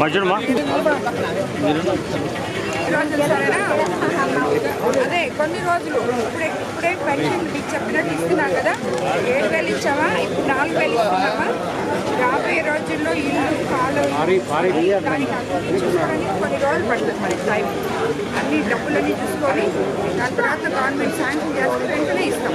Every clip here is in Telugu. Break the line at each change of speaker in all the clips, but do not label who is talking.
మర్చుడమ్మా
అదే కొన్ని రోజులు. ఇప్పుడే ఇప్పుడే పెన్షన్ మీకు చెప్పినట్టు ఇస్తున్నాం కదా. ఏడు వేలు ఇచ్చావా? ఇప్పుడు నాలుగు వేలు ఇస్తున్నావా? రాబోయే రోజుల్లో ఇల్లు కాలు దానికి కొన్ని రోజులు పడుతుంది మరి టైం అన్ని డబ్బులన్నీ చూసుకొని దాని తర్వాత గవర్నమెంట్ శాంక్షన్ చేస్తే వెంటనే ఇస్తాం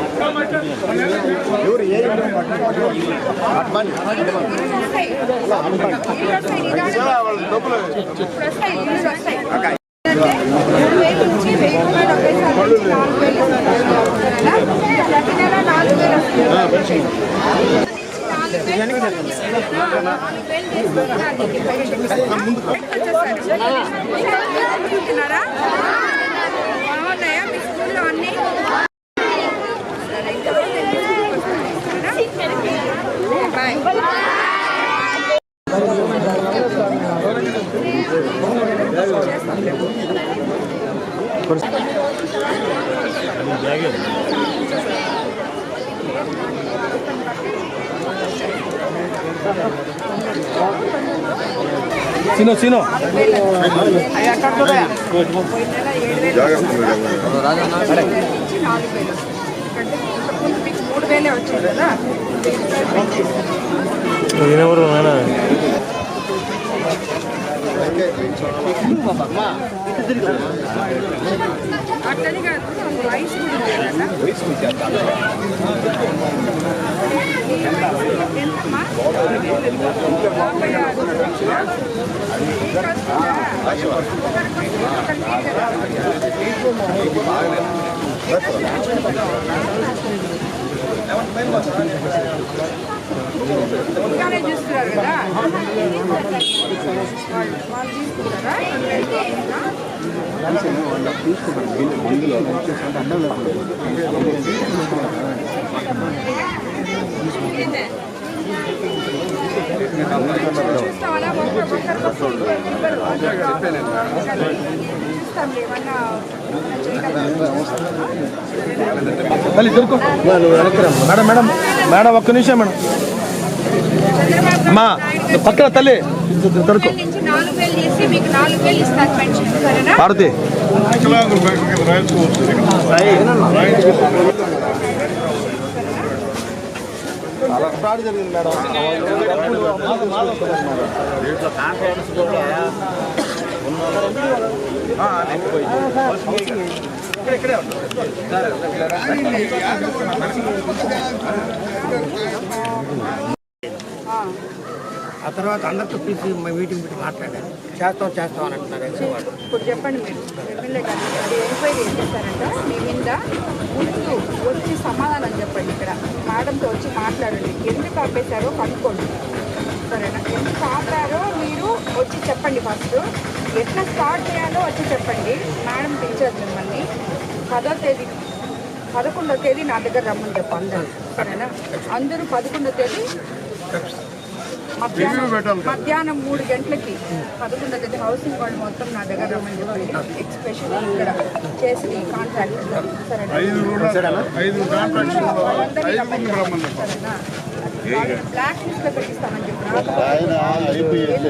మూడు వేలు నుంచి వెయ్యి రూపాయలు ఒకేసారి నాలుగు వేలు? ప్రతి నెల నాలుగు వేలు వస్తుంది. బాగున్నాయా మీ స్కూల్లో అన్ని రూపాయలు పెంచేసి.
ఈయనెవరు నాయన
అట్లని కాదు రైస్ కూడా ఇంకానే చూస్తున్నారు కదా వాళ్ళు వాళ్ళు తీసుకుంటారా
మళ్ళీ దొరుకు. మేడం మేడం మేడం ఒక్క నిమిషం మేడం. అమ్మా పక్కన తల్లి. దొరుకు.
నాలుగు నుంచి ఫ్రాడ్ జరిగింది మేడం. మీకు నాలుగు వేలు ఇస్తారు పెన్షన్
ఆ తర్వాత అందరితో పిలిచి మీటింగ్ పెట్టి మాట్లాడారు. చేస్తాం చేస్తాం అని అంటున్నారు వాళ్ళు
ఇప్పుడు చెప్పండి మీరు. ఎమ్మెల్యే గారు అది ఎంక్వైరీ ఏం చేస్తారంట మీ మీద ముందు వచ్చి సమాధానం చెప్పండి ఇక్కడ. మేడంతో వచ్చి మాట్లాడండి. ఎందుకు ఆపేశారో కనుక్కోండి. సరేనా? ఎందుకు ఆపారో మీరు వచ్చి చెప్పండి ఫస్ట్. ఎట్లా స్టార్ట్ చేయాలో వచ్చి చెప్పండి. మేడం పిలిచారు మిమ్మల్ని. పదో తేదీ పదకొండో తేదీ నా దగ్గర రమ్మని చెప్పు అందరూ. సరేనా? అందరూ పదకొండో తేదీ మధ్యాహ్నం మధ్యాహ్నం మూడు గంటలకి పదకొండో తేదీ హౌసింగ్ వాళ్ళు మొత్తం నా దగ్గర రమ్మని ఎక్స్ప్రెషన్ ఇక్కడ చేసి కాంట్రాక్ట్ సరేనా? బ్లాక్ లిస్ట్లో పెట్టిస్తామని చెప్పి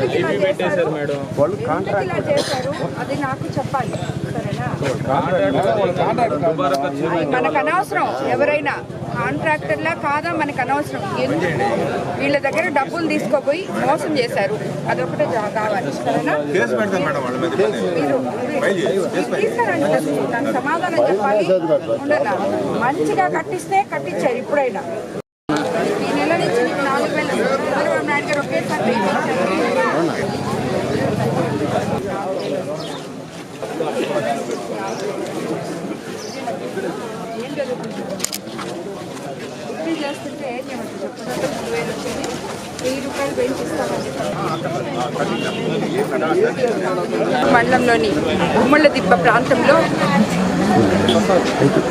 ఎందుకు ఇలా చేశారు? ఎందుకు ఇలా చేశారు? అది నాకు చెప్పాలి. మనకు అనవసరం ఎవరైనా కాంట్రాక్టర్లా కాదా మనకు అనవసరం ఎందుకు? వీళ్ళ దగ్గర డబ్బులు తీసుకోపోయి మోసం చేశారు. అదొకటే కావాలి. సరేనా? మీరు సమాధానం చెప్పాలి. మంచిగా కట్టిస్తే కట్టించారు ఇప్పుడైనా ఈ నెల నుంచి మీకు నాలుగు వేలు చంద్రబాబు నాయుడు గారు ఒకేసారి వేయించారు ఏం జరుగుతుంది వృత్తి చేస్తుంటే ఏం చేయమంటారు చెప్పండి మూడు వేలు వచ్చింది వెయ్యి రూపాయలు పెంచిస్తామని మండలంలోని ఉమ్మళ్ళ దిబ్బ ప్రాంతంలో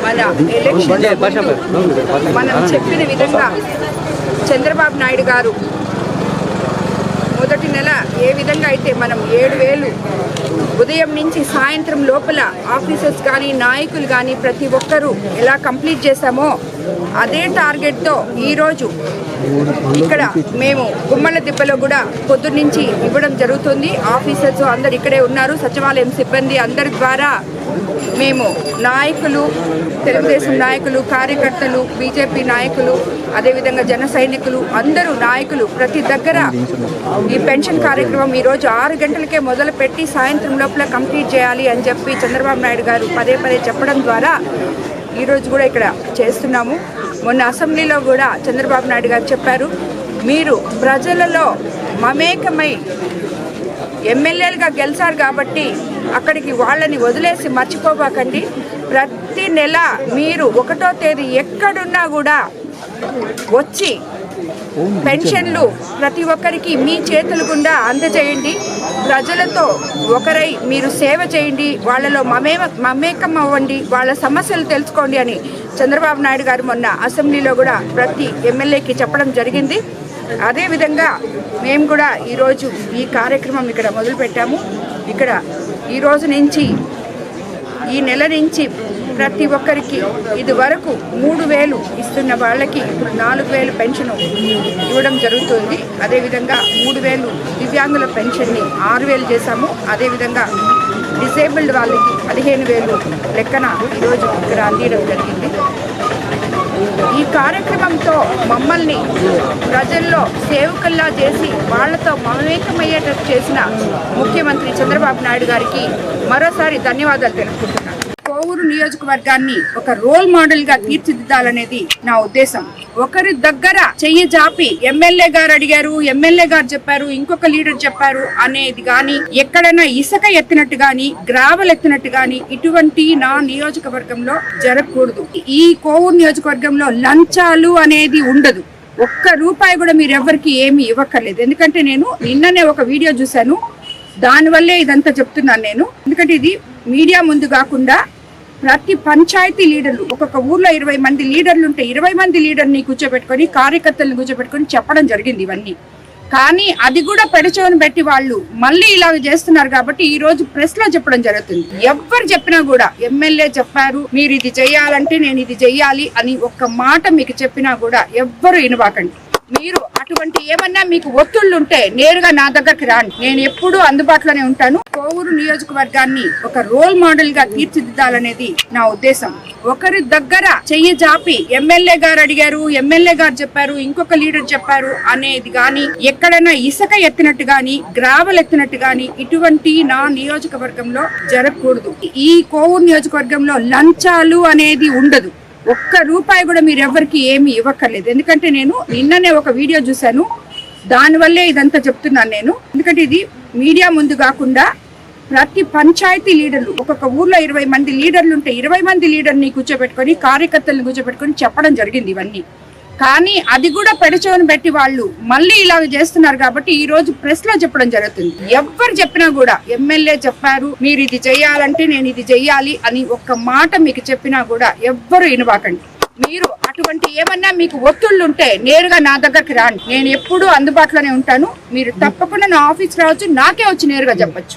మన ఎలక్షన్ మనం చెప్పిన విధంగా చంద్రబాబు నాయుడు గారు మొదటి నెల ఏ విధంగా అయితే మనం ఏడు వేలు ఉదయం నుంచి సాయంత్రం లోపల ఆఫీసర్స్ కానీ నాయకులు కానీ ప్రతి ఒక్కరూ ఎలా కంప్లీట్ చేశామో అదే టార్గెట్తో ఈరోజు ఇక్కడ మేము గుమ్మల దిబ్బలో కూడా పొద్దున్నుంచి ఇవ్వడం జరుగుతుంది. ఆఫీసర్స్ అందరు ఇక్కడే ఉన్నారు. సచివాలయం సిబ్బంది అందరి ద్వారా మేము నాయకులు తెలుగుదేశం నాయకులు కార్యకర్తలు బీజేపీ నాయకులు అదేవిధంగా జన సైనికులు అందరూ నాయకులు ప్రతి దగ్గర ఈ పెన్షన్ కార్యక్రమం ఈరోజు ఆరు గంటలకే మొదలుపెట్టి సాయంత్రం లోపల కంప్లీట్ చేయాలి అని చెప్పి చంద్రబాబు నాయుడు గారు పదే పదే చెప్పడం ద్వారా ఈరోజు కూడా ఇక్కడ చేస్తున్నాము. మొన్న అసెంబ్లీలో కూడా చంద్రబాబు నాయుడు గారు చెప్పారు మీరు ప్రజలలో మమేకమై ఎమ్మెల్యేలుగా గెలిచారు కాబట్టి అక్కడికి వాళ్ళని వదిలేసి మర్చిపోబాకండి. ప్రతి నెల మీరు ఒకటో తేదీ ఎక్కడున్నా కూడా వచ్చి పెన్షన్లు ప్రతి ఒక్కరికి మీ చేతుల గుండా అందజేయండి. ప్రజలతో ఒకరై మీరు సేవ చేయండి. వాళ్ళలో మమే మమేకం అవ్వండి. వాళ్ళ సమస్యలు తెలుసుకోండి అని చంద్రబాబు నాయుడు గారు మొన్న అసెంబ్లీలో కూడా ప్రతి ఎమ్మెల్యేకి చెప్పడం జరిగింది. అదేవిధంగా మేము కూడా ఈరోజు ఈ కార్యక్రమం ఇక్కడ మొదలుపెట్టాము. ఇక్కడ ఈ రోజు నుంచి ఈ నెల నుంచి ప్రతి ఒక్కరికి ఇది వరకు మూడు వేలు ఇస్తున్న వాళ్ళకి ఇప్పుడు నాలుగు వేలు పెన్షన్ ఇవ్వడం జరుగుతుంది. అదేవిధంగా మూడు వేలు దివ్యాంగుల పెన్షన్ని ఆరు వేలు చేశాము. అదేవిధంగా డిసేబుల్డ్ వాళ్ళకి పదిహేను వేలు లెక్కన ఈరోజు ఇక్కడ అందించడం జరిగింది. ఈ కార్యక్రమంతో మమ్మల్ని ప్రజల్లో సేవకుల్లా చేసి వాళ్ళతో మమేకమయ్యేటట్టు చేసిన ముఖ్యమంత్రి చంద్రబాబు నాయుడు గారికి మరోసారి ధన్యవాదాలు తెలుపుకుంటున్నాను నియోజకవర్గాన్ని ఒక రోల్ మోడల్గా తీర్చిదిద్దాలనేది నా ఉద్దేశం. ఒకరి దగ్గర చెయ్యి జాపి ఎమ్మెల్యే గారు అడిగారు ఎమ్మెల్యే గారు చెప్పారు ఇంకొక లీడర్ చెప్పారు అనేది గాని ఎక్కడైనా ఇసుక ఎత్తినట్టు గాని గ్రావెల్ ఎత్తినట్టు గాని ఇటువంటి నా నియోజకవర్గంలో జరగకూడదు. ఈ కోవూరు నియోజకవర్గంలో లంచాలు అనేది ఉండదు. ఒక్క రూపాయి కూడా మీరు ఎవరికి ఏమి ఇవ్వక్కర్లేదు. ఎందుకంటే నేను నిన్ననే ఒక వీడియో చూశాను. దానివల్లే ఇదంతా చెప్తున్నాను నేను. ఎందుకంటే ఇది మీడియా ముందు కాకుండా ప్రతి పంచాయతీ లీడర్లు ఒక్కొక్క ఊర్లో ఇరవై మంది లీడర్లు ఉంటే ఇరవై మంది లీడర్ని కూర్చోబెట్టుకొని కార్యకర్తలను కూర్చోబెట్టుకొని చెప్పడం జరిగింది ఇవన్నీ. కానీ అది కూడా పెడచోని పెట్టి వాళ్ళు మళ్ళీ ఇలా చేస్తున్నారు కాబట్టి ఈ రోజు ప్రెస్లో చెప్పడం జరుగుతుంది. ఎవ్వరు చెప్పినా కూడా ఎమ్మెల్యే చెప్పారు మీరు ఇది చెయ్యాలంటే నేను ఇది చెయ్యాలి అని ఒక్క మాట మీకు చెప్పినా కూడా ఎవ్వరు ఇనవాకండి మీరు అటువంటి ఏమన్నా మీకు ఒత్తిళ్ళు ఉంటే నేరుగా నా దగ్గరికి రాండి. నేను ఎప్పుడూ అందుబాటులోనే ఉంటాను. కోవూరు నియోజకవర్గాన్ని ఒక రోల్ మోడల్గా తీర్చిదిద్దాలనేది నా ఉద్దేశం. ఒకరి దగ్గర చెయ్యి జాపి ఎమ్మెల్యే గారు అడిగారు ఎమ్మెల్యే గారు చెప్పారు ఇంకొక లీడర్ చెప్పారు అనేది గాని ఎక్కడైనా ఇసుక ఎత్తినట్టు గాని గ్రావెల్ ఎత్తినట్టు గాని ఇటువంటి నా నియోజకవర్గంలో జరగకూడదు. ఈ కోవూరు నియోజకవర్గంలో లంచాలు అనేది ఉండదు. ఒక్క రూపాయి కూడా మీరు ఎవరికి ఏమి ఇవ్వక్కర్లేదు. ఎందుకంటే నేను నిన్ననే ఒక వీడియో చూశాను. దానివల్లే ఇదంతా చెప్తున్నాను నేను. ఎందుకంటే ఇది మీడియా ముందు కాకుండా ప్రతి పంచాయతీ లీడర్లు ఒక్కొక్క ఊర్లో ఇరవై మంది లీడర్లు ఉంటే ఇరవై మంది లీడర్ని కూర్చోబెట్టుకొని కార్యకర్తలను కూర్చోబెట్టుకొని చెప్పడం జరిగింది ఇవన్నీ. కానీ అది కూడా పెడచోని పెట్టి వాళ్ళు మళ్ళీ ఇలా చేస్తున్నారు కాబట్టి ఈ రోజు ప్రెస్లో చెప్పడం జరుగుతుంది. ఎవరు చెప్పినా కూడా ఎమ్మెల్యే చెప్పారు మీరు ఇది చెయ్యాలంటే నేను ఇది చెయ్యాలి అని ఒక్క మాట మీకు చెప్పినా కూడా ఎవ్వరు ఇనవాకండి మీరు అటువంటి ఏమన్నా మీకు ఒత్తిళ్ళు ఉంటే నేరుగా నా దగ్గరికి రాండి. నేను ఎప్పుడూ అందుబాటులోనే ఉంటాను. మీరు తప్పకుండా నా ఆఫీస్ రావచ్చు నాకే వచ్చి నేరుగా చెప్పొచ్చు.